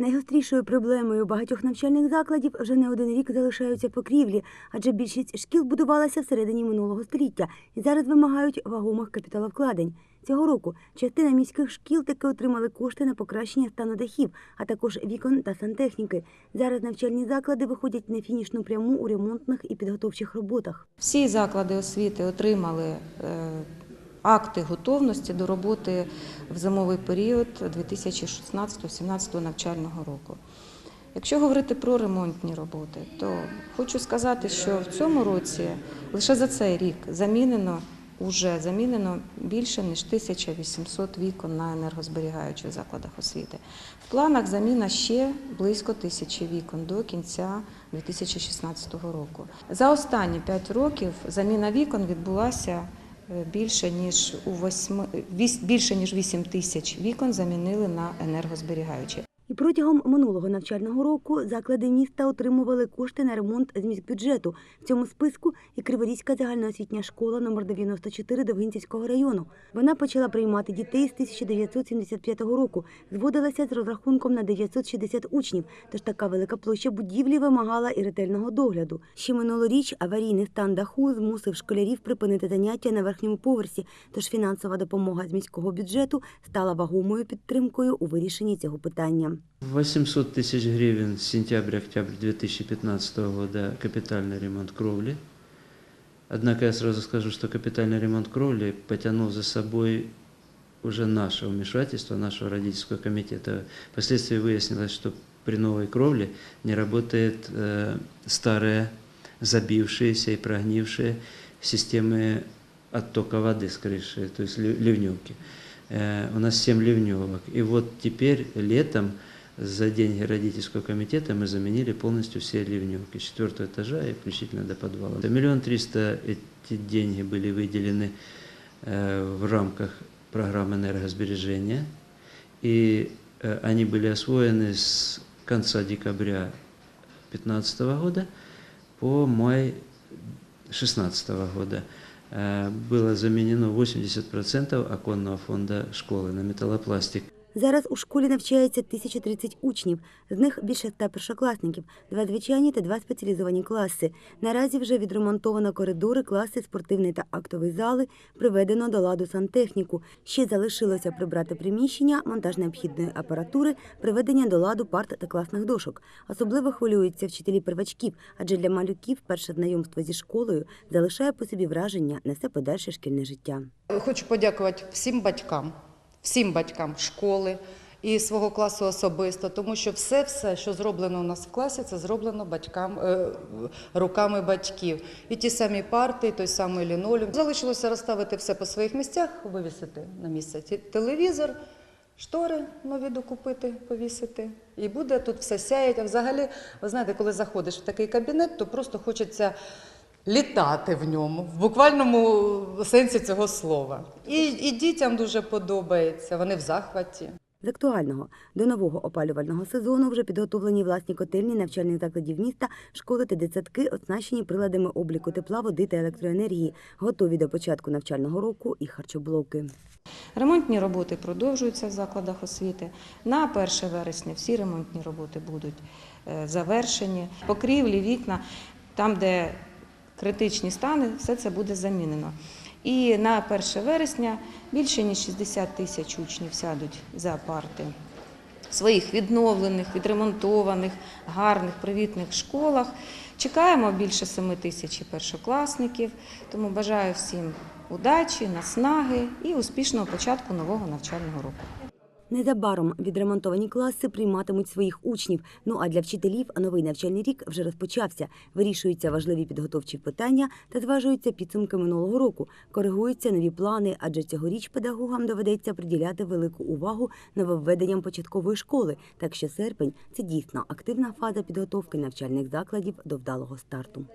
Найгострішою проблемою багатьох навчальних закладів вже не один рік залишаються покрівлі, адже більшість шкіл будувалася всередині минулого століття і зараз вимагають вагомих капіталовкладень. Цього року частина міських шкіл таки отримали кошти на покращення стану дахів, а також вікон та сантехніки. Зараз навчальні заклади виходять на фінішну пряму у ремонтних і підготовчих роботах. Всі заклади освіти отримали е, акти готовності до роботи в зимовий період 2016-2017 навчального року. Якщо говорити про ремонтні роботи, то хочу сказати, що в цьому році лише за цей рік замінено уже замінено більше ніж 1800 вікон на енергозберігаючих закладах освіти. В планах заміна ще близько тисячі вікон до кінця 2016 року. За останні 5 років заміна вікон відбулася більше ніж у 8, віс- більше ніж 8 тисяч вікон замінили на енергозберігаючі. І протягом минулого навчального року заклади міста отримували кошти на ремонт з міськбюджету. В цьому списку і Криворізька загальноосвітня школа номер 94 Довгинцівського району. Вона почала приймати дітей з 1975 року. Зводилася з розрахунком на 960 учнів, тож така велика площа будівлі вимагала і ретельного догляду. Ще минулоріч аварійний стан даху змусив школярів припинити заняття на верхньому поверсі, тож фінансова допомога з міського бюджету стала вагомою підтримкою у вирішенні цього питання. 800 тысяч гривен с сентября-октября 2015 года капитальный ремонт кровли. Однако я сразу скажу, что капитальный ремонт кровли потянул за собой уже наше вмешательство, нашего родительского комитета. Впоследствии выяснилось, что при новой кровле не работает э, старые, забившиеся и прогнившие системы оттока воды с крыши, то есть лив- ливневки. Э, у нас 7 ливневок. И вот теперь летом за деньги родительского комитета мы заменили полностью все ливневки с четвертого этажа и включительно до подвала. Миллион триста эти деньги были выделены э, в рамках программы энергосбережения. И э, они были освоены с конца декабря 2015 года по май 2016 года. Э, Было заменено 80% оконного фонда школы на металлопластик. Зараз у школі навчається 1030 учнів, з них більше 100 першокласників, два звичайні та два спеціалізовані класи. Наразі вже відремонтовано коридори, класи, спортивний та актовий зали, приведено до ладу сантехніку. Ще залишилося прибрати приміщення, монтаж необхідної апаратури, приведення до ладу парт та класних дошок. Особливо хвилюються вчителі первачків, адже для малюків перше знайомство зі школою залишає по собі враження, несе подальше шкільне життя. Хочу подякувати всім батькам, всім батькам школи і свого класу особисто, тому що все, все, що зроблено у нас в класі, це зроблено батькам е, руками батьків. І ті самі парти, і той самий лінолеум. Залишилося розставити все по своїх місцях, вивісити на місце телевізор. Штори нові докупити, повісити, і буде тут все сяять. А взагалі, ви знаєте, коли заходиш в такий кабінет, то просто хочеться літати в ньому, в буквальному сенсі цього слова. І, і дітям дуже подобається, вони в захваті. З актуального до нового опалювального сезону вже підготовлені власні котельні навчальних закладів міста, школи та дитсадки, оснащені приладами обліку тепла, води та електроенергії, готові до початку навчального року і харчоблоки. Ремонтні роботи продовжуються в закладах освіти. На 1 вересня всі ремонтні роботи будуть е, завершені. Покрівлі, вікна, там, де критичні стани, все це буде замінено. І на 1 вересня більше ніж 60 тисяч учнів сядуть за парти своїх відновлених, відремонтованих, гарних, привітних школах. Чекаємо більше 7 тисяч першокласників, тому бажаю всім удачі, наснаги і успішного початку нового навчального року. Незабаром відремонтовані класи прийматимуть своїх учнів. Ну а для вчителів новий навчальний рік вже розпочався. Вирішуються важливі підготовчі питання та зважуються підсумки минулого року. Коригуються нові плани, адже цьогоріч педагогам доведеться приділяти велику увагу нововведенням початкової школи. Так що серпень це дійсно активна фаза підготовки навчальних закладів до вдалого старту.